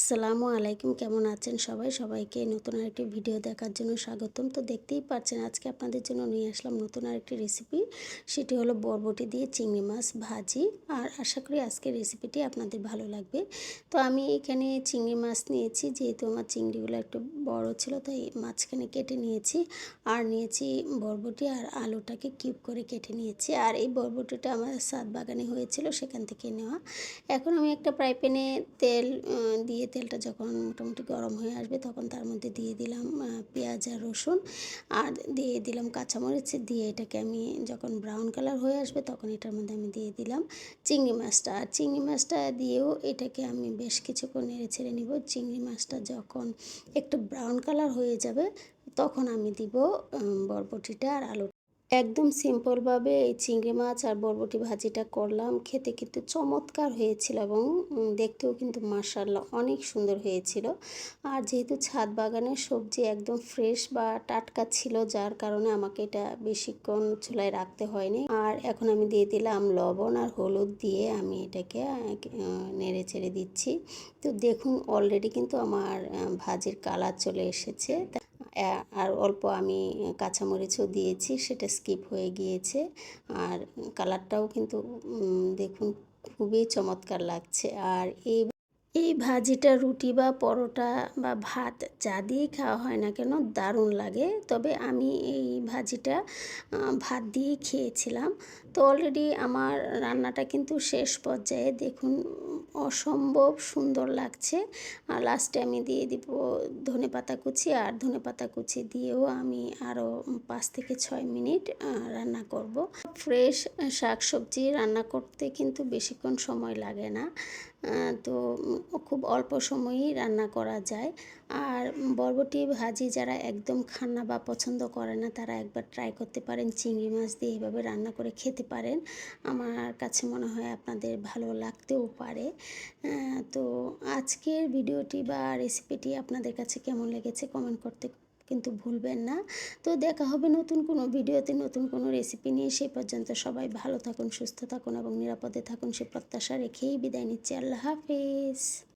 আসসালামু আলাইকুম, কেমন আছেন সবাই? সবাইকে নতুন আরেকটি ভিডিও দেখার জন্য স্বাগতম। তো দেখতেই পাচ্ছেন, আজকে আপনাদের জন্য নিয়ে আসলাম নতুন আরেকটি রেসিপি সেটি হলো বরবটি দিয়ে চিংড়ি মাছ ভাজি। আর আশা করি আজকের রেসিপিটি আপনাদের ভালো লাগবে। তো আমি এখানে চিংড়ি মাছ নিয়েছি, যেহেতু আমার চিংড়িগুলো একটু বড় ছিল, তাই মাঝখানে কেটে নিয়েছি। আর নিয়েছি বরবটি আর আলুটাকে কিউব করে কেটে নিয়েছি। আর এই বরবটিটা আমার সাত বাগানে হয়েছিল, সেখান থেকে নেওয়া। এখন আমি একটা প্যানে তেল দিয়ে তেলটা যখন মোটামুটি গরম হয়ে আসবে তখন তার মধ্যে দিয়ে দিলাম পেঁয়াজ আর রসুন। আর দিয়ে দিলাম কাঁচামরিচ। দিয়ে এটাকে আমি যখন ব্রাউন কালার হয়ে আসবে তখন এটার মধ্যে আমি দিয়ে দিলাম চিংড়ি মাছটা। আর চিংড়ি মাছটা দিয়েও এটাকে আমি বেশ কিছুক্ষণ নেড়ে ছেড়ে নিব। চিংড়ি মাছটা যখন একটু ব্রাউন কালার হয়ে যাবে তখন আমি দিব বরবটিটা আর আলু একদম সিম্পলভাবে এই চিংড়ি মাছ আর বরবটি ভাজিটা করলাম। খেতে কিন্তু চমৎকার হয়েছিল এবং দেখতেও কিন্তু মার্শাল্লাহ অনেক সুন্দর হয়েছিল। আর যেহেতু ছাদ বাগানের সবজি একদম ফ্রেশ বা টাটকা ছিল, যার কারণে আমাকে এটা বেশিক্ষণ চুলায় রাখতে হয়নি। আর এখন আমি দিয়ে দিলাম লবণ আর হলুদ দিয়ে আমি এটাকে নেড়ে চেড়ে দিচ্ছি। তো দেখুন অলরেডি কিন্তু আমার ভাজির কালার চলে এসেছে। আর অল্প আমি কাঁচামরিচও দিয়েছি, সেটা স্কিপ হয়ে গিয়েছে। আর কালারটাও কিন্তু দেখুন, খুবই চমৎকার লাগছে। আর এই এই ভাজিটা রুটি বা পরোটা বা ভাত যা দিয়েই খাওয়া হয় না কেন দারুণ লাগে। তবে আমি এই ভাজিটা ভাত দিয়েই খেয়েছিলাম। তো অলরেডি আমার রান্নাটা কিন্তু শেষ পর্যায়ে দেখুন, অসম্ভব সুন্দর লাগছে। আর লাস্টে আমি দিয়ে দিব ধনে পাতা কুচি আর ধনে পাতা কুচি দিয়েও আমি আরও পাঁচ থেকে ছয় মিনিট রান্না করব। ফ্রেশ শাক সবজি রান্না করতে কিন্তু বেশিক্ষণ সময় লাগে না। তো খুব অল্প সময়েই রান্না করা যায়। আর বরবটি ভাজি যারা একদম খান্না বা পছন্দ করে না, তারা একবার ট্রাই করতে পারেন। চিংড়ি মাছ দিয়ে এইভাবে রান্না করে খেতে পারেন। আমার কাছে মনে হয় আপনাদের ভালো লাগতেও পারে। তো আজকের ভিডিওটি বা রেসিপিটি আপনাদের কাছে কেমন লেগেছে কমেন্ট করতে কিন্তু ভুলবেন না। তো দেখা হবে নতুন কোনো ভিডিওতে, নতুন কোনো রেসিপি নিয়ে। সেই পর্যন্ত সবাই ভালো থাকুন, সুস্থ থাকুন এবং নিরাপদে থাকুন। সে প্রত্যাশা রেখেই বিদায় নিচ্ছি। আল্লাহ হাফিজ।